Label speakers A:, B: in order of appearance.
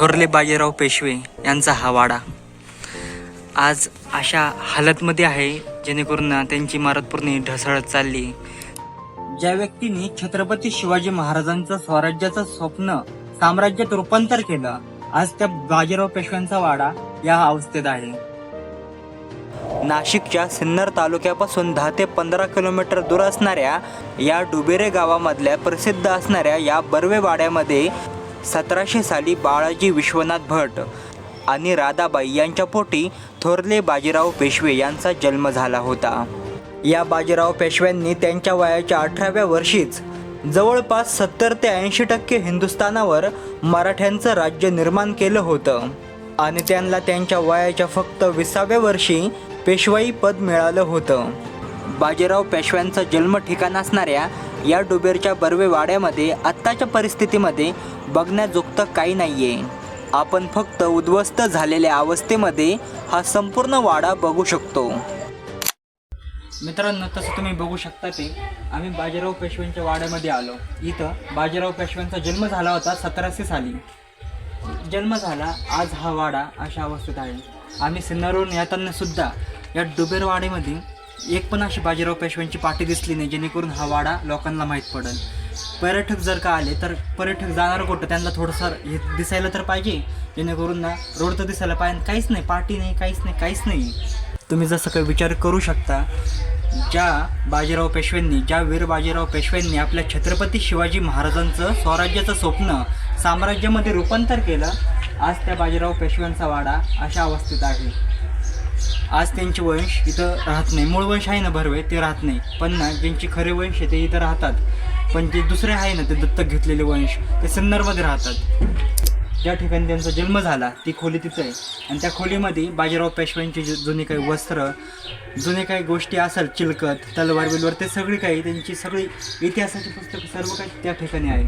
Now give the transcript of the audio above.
A: थोरले बाजीराव पेशवे यांचा हा वाडा. आज अशा हालतमध्ये आहे जेणेकरून त्यांची इमारत पूर्ण ढसळत चालली. ज्या व्यक्तीने छत्रपती शिवाजी महाराजांचं स्वराज्याचं स्वप्न साम्राज्यात रूपांतर केलं आज त्या बाजीराव पेशव्यांचा वाडा या अवस्थेत आहे. नाशिकच्या सिन्नर तालुक्यापासून दहा ते पंधरा किलोमीटर दूर असणाऱ्या या डुबेरे गावामधल्या प्रसिद्ध असणाऱ्या या बर्वे वाड्यामध्ये सतराशे साली बाळाजी विश्वनाथ भट आणि राधाबाई यांच्या पोटी थोरले बाजीराव पेशवे यांचा जन्म झाला होता. या बाजीराव पेशव्यांनी त्यांच्या वयाच्या अठराव्या वर्षीच जवळपास सत्तर ते ऐंशी टक्के हिंदुस्थानावर मराठ्यांचं राज्य निर्माण केलं होतं आणि त्यांना त्यांच्या वयाच्या फक्त विसाव्या वर्षी पेशवाई पद मिळालं होतं. बाजीराव पेशव्यांचं जन्म ठिकाण असणाऱ्या या डुबेरच्या बर्वे वाड्यामध्ये आत्ताच्या परिस्थितीमध्ये बघण्याजोगतं काही नाही आहे आपण फक्त उद्ध्वस्त झालेल्या अवस्थेमध्ये हा संपूर्ण वाडा बघू शकतो. मित्रांनो तसं तुम्ही बघू शकता ते. आम्ही बाजीराव पेशव्यांच्या वाड्यामध्ये आलो. इथं बाजीराव पेशव्यांचा जन्म झाला होता सतराशे साली. जन्म झाला आज हा वाडा अशा अवस्थेत आहे. आम्ही सिन्नरवरून येताना सुद्धा या डुबेरवाड्यामध्ये एक पण अशी बाजीराव पेशव्यांची पाठी दिसली नाही जेणेकरून हा वाडा लोकांना माहीत पडेल. पर्यटक जर का आले तर पर्यटक जाणार कुठं? त्यांना थोडंसं हे दिसायला तर पाहिजे. जेणेकरून ना रोड तर दिसायला पाहिजे. काहीच नाही पार्टी नाही काहीच नाही काहीच नाही. तुम्ही जसं काही विचार करू शकता ज्या बाजीराव पेशव्यांनी ज्या वीर बाजीराव पेशव्यांनी आपल्या छत्रपती शिवाजी महाराजांचं स्वराज्याचं स्वप्न साम्राज्यामध्ये रूपांतर केलं आज त्या बाजीराव पेशव्यांचा वाडा अशा अवस्थेत आहे. आज त्यांचे वंश इथं राहत नाही. मूळ वंश आहे ना भरवे ते राहत नाही. पण ना ज्यांचे खरे वंश आहे ते इथं राहतात. पण जे दुसरे आहे ना ते दत्तक घेतलेले वंश ते सन्नरमध्ये राहतात. ज्या ठिकाणी त्यांचा जन्म झाला ती खोली तिथं आहे. आणि त्या खोलीमध्ये बाजीराव पेशव्यांची जे जुने काही वस्त्र जुने काही गोष्टी असेल चिलकत तलवार बिलवार ते सगळी काही त्यांची सगळी इतिहासाची पुस्तकं सर्व काही त्या ठिकाणी आहे.